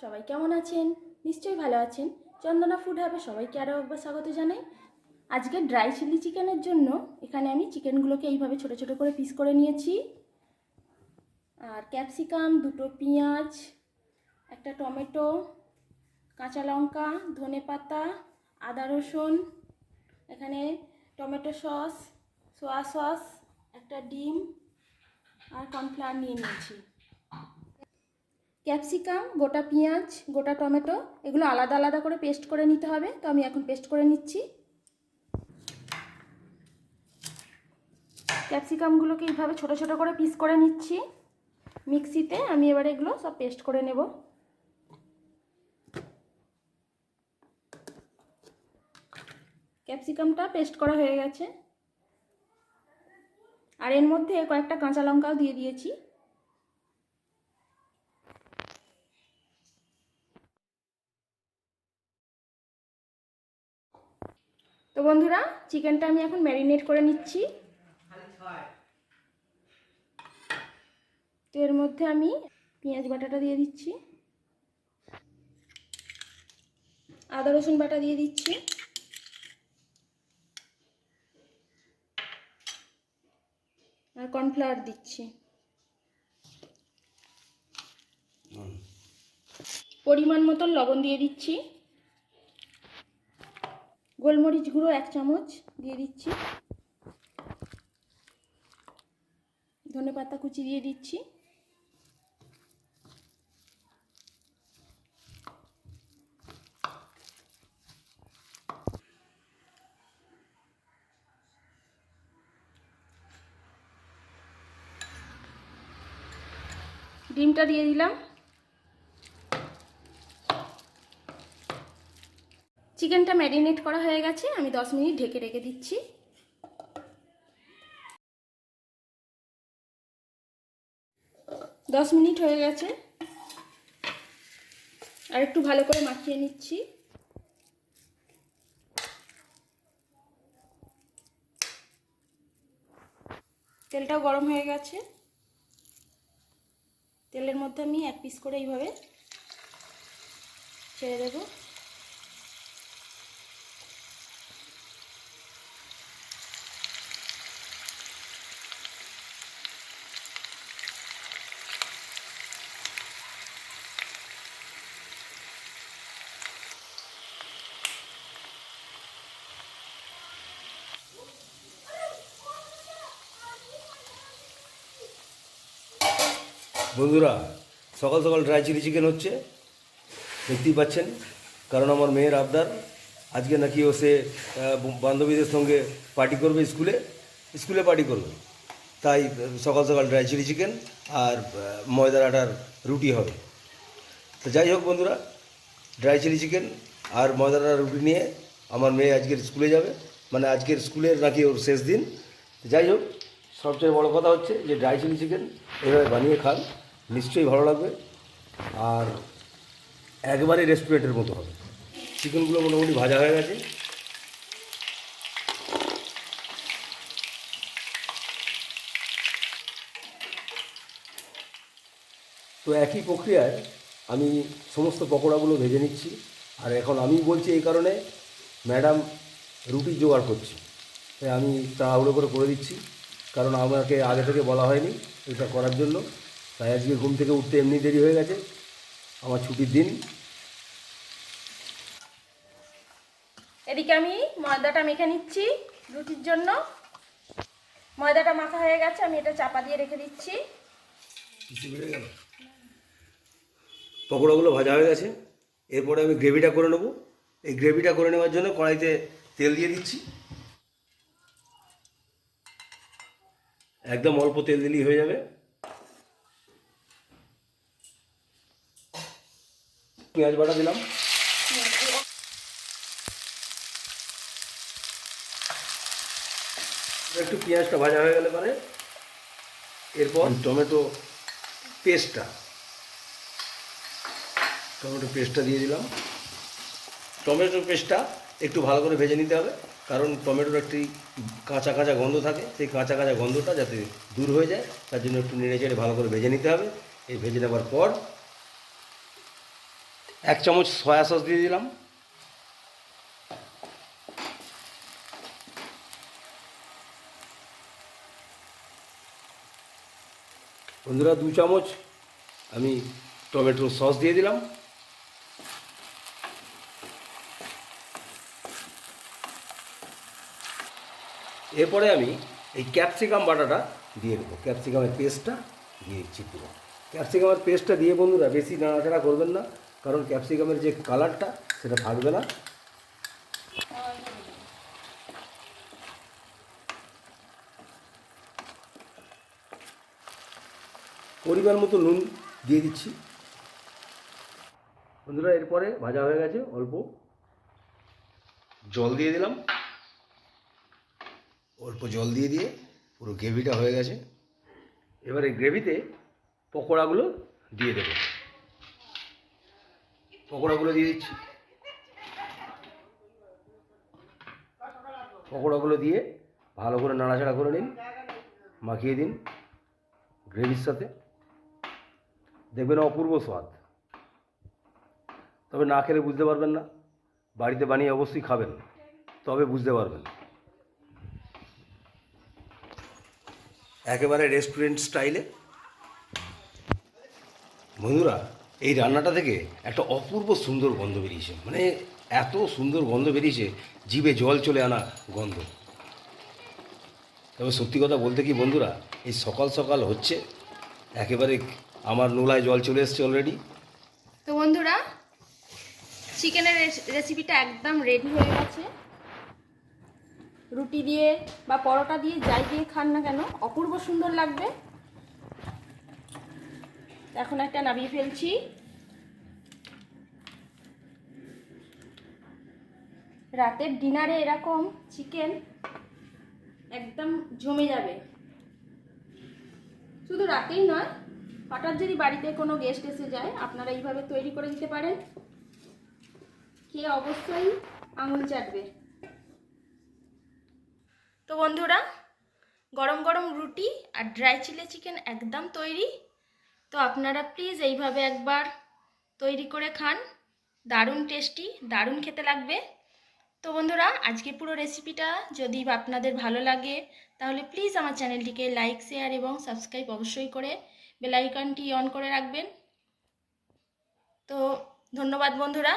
সবাই কেমন আছেন? নিশ্চয়ই ভালো আছেন। চন্দনা ফুড হাবে সবাইকে আরও একবার স্বাগত জানাই। আজকে ড্রাই চিলি চিকেনের জন্য এখানে আমি চিকেনগুলোকে এইভাবে ছোট ছোট করে পিস করে নিয়েছি। আর ক্যাপসিকাম দুটো পেঁয়াজ, একটা টমেটো, কাঁচা লঙ্কা, ধনে পাতা, আদা রসুন, এখানে টমেটো সস সোয়া সস একটা ডিম আর কর্নফ্লাওয়ার নিয়ে নিয়েছি। ক্যাপসিকাম, গোটা পেঁয়াজ, গোটা টমেটো, এগুলো আলাদা আলাদা করে পেস্ট করে নিতে হবে। তো আমি এখন পেস্ট করে নিচ্ছি। ক্যাপসিকামগুলোকে এইভাবে ছোট ছোট করে পিস করে নিচ্ছি। মিক্সিতে আমি এবার এগুলো সব পেস্ট করে নেব। ক্যাপসিকামটা পেস্ট করা হয়ে গেছে। আর এর মধ্যে কয়েকটা কাঁচা লঙ্কাও দিয়ে দিয়েছি। বন্ধুরা চিকেনটা আমি এখন ম্যারিনেট করে নিচ্ছি। তো এর মধ্যে আমি পেঁয়াজ বাটাটা দিয়ে দিচ্ছি। আদা রসুন বাটা দিয়ে দিচ্ছি। আর কর্নফ্লাওয়ার দিচ্ছি। পরিমাণ মতন লবণ দিয়ে দিচ্ছি। গোলমরিচ গুঁড়ো এক চামচ দিয়ে দিচ্ছি। ধনে পাতা কুচি দিয়ে দিচ্ছি। ডিমটা দিয়ে দিলাম। চিকেনটা ম্যারিনেট করা হয়ে গেছে, আমি দশ মিনিট ঢেকে রেখে দিচ্ছি। দশ মিনিট হয়ে গেছে। আর একটু ভালো করে মাখিয়ে নিচ্ছি। তেলটাও গরম হয়ে গেছে। তেলের মধ্যে আমি এক পিস করে এইভাবে ছেড়ে দেবো। বন্ধুরা, সকাল সকাল ড্রাই চিলি চিকেন হচ্ছে, দেখতেই পাচ্ছেন। কারণ আমার মেয়ের আবদার, আজকে নাকি ও সে বান্ধবীদের সঙ্গে পার্টি করবে স্কুলে স্কুলে পার্টি করবে। তাই, সকাল সকাল ড্রাই চিলি চিকেন আর ময়দার আটার রুটি হবে। তো যাই হোক বন্ধুরা ড্রাই চিলি চিকেন আর ময়দার আটার রুটি নিয়ে আমার মেয়ে আজকের স্কুলে যাবে। মানে আজকের স্কুলের নাকি ওর শেষ দিন। যাই হোক, সবচেয়ে বড় কথা হচ্ছে যে ড্রাই চিলি চিকেন এভাবে বানিয়ে খান। নিশ্চয়ই ভালো লাগবে। আর একবারে রেস্টুরেন্টের মতো হবে। চিকেনগুলো মোটামুটি ভাজা হয়ে গেছে। তো একই প্রক্রিয়ায় আমি সমস্ত পকোড়াগুলো ভেজে নিচ্ছি। আর এখন আমি বলছি এই কারণে ম্যাডাম রুটি জোগাড় করছি। তাই আমি তাড়াহুড়ো করে করে দিচ্ছি। কারণ আমাকে আগে থেকে বলা হয়নি এটা করার জন্য। তাই আজকে ঘুম থেকে উঠতে এমনি দেরি হয়ে গেছে। আমার ছুটির দিন। এদিকে আমি ময়দাটা মেখে নিচ্ছি রুটির জন্য। ময়দাটা মাখা হয়ে গেছে আমি এটা চাপা দিয়ে রেখে দিচ্ছি। পকোড়াগুলো ভাজা হয়ে গেছে। এরপরে আমি গ্রেভিটা করে নেব। এই গ্রেভিটা করে নেওয়ার জন্য কড়াইতে তেল দিয়ে দিচ্ছি। একদম অল্প তেল দিলেই হয়ে যাবে। পেঁয়াজ বাটা দিলাম। একটু পেঁয়াজটা ভাজা হয়ে গেলে পরে এরপর টমেটো পেস্টটা। টমেটো পেস্টটা দিয়ে দিলাম। টমেটো পেস্টটা একটু ভালো করে ভেজে নিতে হবে, কারণ টমেটোর একটি কাঁচা কাঁচা গন্ধ থাকে, সেই কাঁচা কাঁচা গন্ধটা যাতে দূর হয়ে যায়, তার জন্য একটু নেড়ে চেড়ে ভালো করে ভেজে নিতে হবে। এই ভেজে নেওয়ার পর এক চামচ সয়া সস দিয়ে দিলাম। বন্ধুরা, দু চামচ আমি টমেটো সস দিয়ে দিলাম। এরপরে আমি এই ক্যাপসিকাম বাটাটা দিয়ে দেবো। ক্যাপসিকামের পেস্টটা দিয়ে দিচ্ছি পুরো। ক্যাপসিকামের পেস্টটা দিয়ে বন্ধুরা, বেশি নাড়াচাড়া করবেন না। কারণ ক্যাপসিকামের যে কালারটা, সেটা থাকবে না। পরিমাণ মতো নুন দিয়ে দিচ্ছি। বন্ধুরা, এরপরে ভাজা হয়ে গেছে অল্প। জল দিয়ে দিলাম। অল্প জল দিয়ে দিয়ে পুরো গ্রেভিটা হয়ে গেছে। এবারে গ্রেভিতে পকোড়াগুলো দিয়ে দেবো। পকোড়াগুলো দিয়ে দিচ্ছি। পকোড়াগুলো দিয়ে ভালো করে নাড়াচাড়া করে নিন, মাখিয়ে দিন গ্রেভির সাথে। দেখবেন অপূর্ব স্বাদ। তবে না খেলে বুঝতে পারবেন না, বাড়িতে বানিয়ে অবশ্যই খাবেন, তবে বুঝতে পারবেন। একেবারে রেস্টুরেন্ট স্টাইলে বন্ধুরা এই রান্নাটা থেকে একটা অপূর্ব সুন্দর গন্ধ বেরিয়েছে। মানে এত সুন্দর গন্ধ বেরিয়েছে, জিভে জল চলে আনা গন্ধ। তবে সত্যি কথা বলতে কি বন্ধুরা, এই সকাল সকাল হচ্ছে, একেবারে আমার নোলায় জল চলে এসছে অলরেডি তো বন্ধুরা, চিকেনের রেসিপিটা একদম রেডি হয়ে গেছে। রুটি দিয়ে বা পরোটা দিয়ে যাই দিয়ে খান না কেন, অপূর্ব সুন্দর লাগবে। এখন একটা নামিয়ে ফেলছি। রাতের ডিনারে এরকম চিকেন একদম জমে যাবে। শুধু রাতেই নয় হঠাৎ যদি বাড়িতে কোনো গেস্ট এসে যায়, আপনারা এইভাবে তৈরি করে দিতে পারেন। খেয়ে অবশ্যই আঙুল চাটবে। তো বন্ধুরা, গরম গরম রুটি আর ড্রাই চিলি চিকেন একদম তৈরি। তো আপনারা প্লিজ এইভাবে একবার তৈরি করে খান। দারুণ টেস্টি দারুণ খেতে লাগবে। তো বন্ধুরা, আজকে পুরো রেসিপিটা যদি আপনাদের ভালো লাগে, তাহলে প্লিজ আমার চ্যানেলটিকে লাইক শেয়ার এবং সাবস্ক্রাইব অবশ্যই করে বেলাইকনটি অন করে রাখবেন। তো ধন্যবাদ বন্ধুরা।